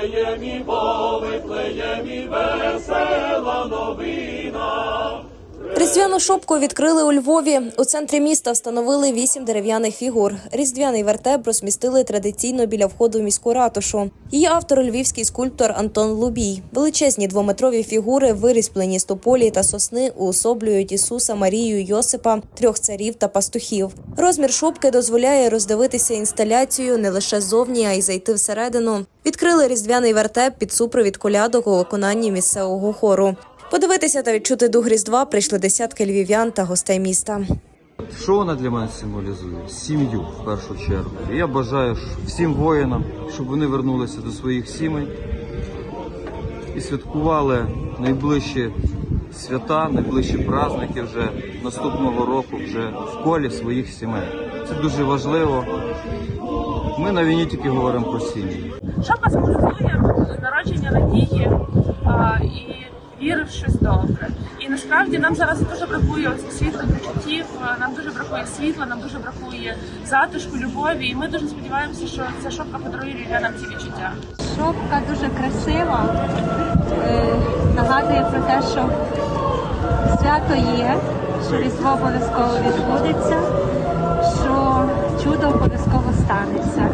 Вифлеємі, по Вифлеємі, весела новина. Різдвяну шопку відкрили у Львові. У центрі міста встановили вісім дерев'яних фігур. Різдвяний вертеп розмістили традиційно біля входу в міську ратушу. Її автор львівський скульптор Антон Лубій. Величезні двометрові фігури, вирізблені з тополі та сосни, уособлюють Ісуса, Марію, Йосипа, трьох царів та пастухів. Розмір шопки дозволяє роздивитися інсталяцію не лише ззовні, а й зайти всередину. Відкрили різдвяний вертеп під супровід колядок у виконанні місцевого хору. Подивитися та відчути дух Різдва прийшли десятки львів'ян та гостей міста. Що вона для мене символізує? Сім'ю в першу чергу. І я бажаю всім воїнам, щоб вони вернулися до своїх сімей і святкували найближчі свята, найближчі праздники вже наступного року, вже в колі своїх сімей. Це дуже важливо. Ми на війні тільки говоримо про сім'ї. Шопа символізує народження надії віри в щось добре. І насправді нам зараз дуже бракує оцих світлих почуттів, нам дуже бракує світла, нам дуже бракує затишку, любові. І ми дуже сподіваємося, що ця шопка подарує нам ці відчуття. Шопка дуже красива, е, нагадує про те, що свято є, що різдво обов'язково відбудеться, що чудо обов'язково станеться.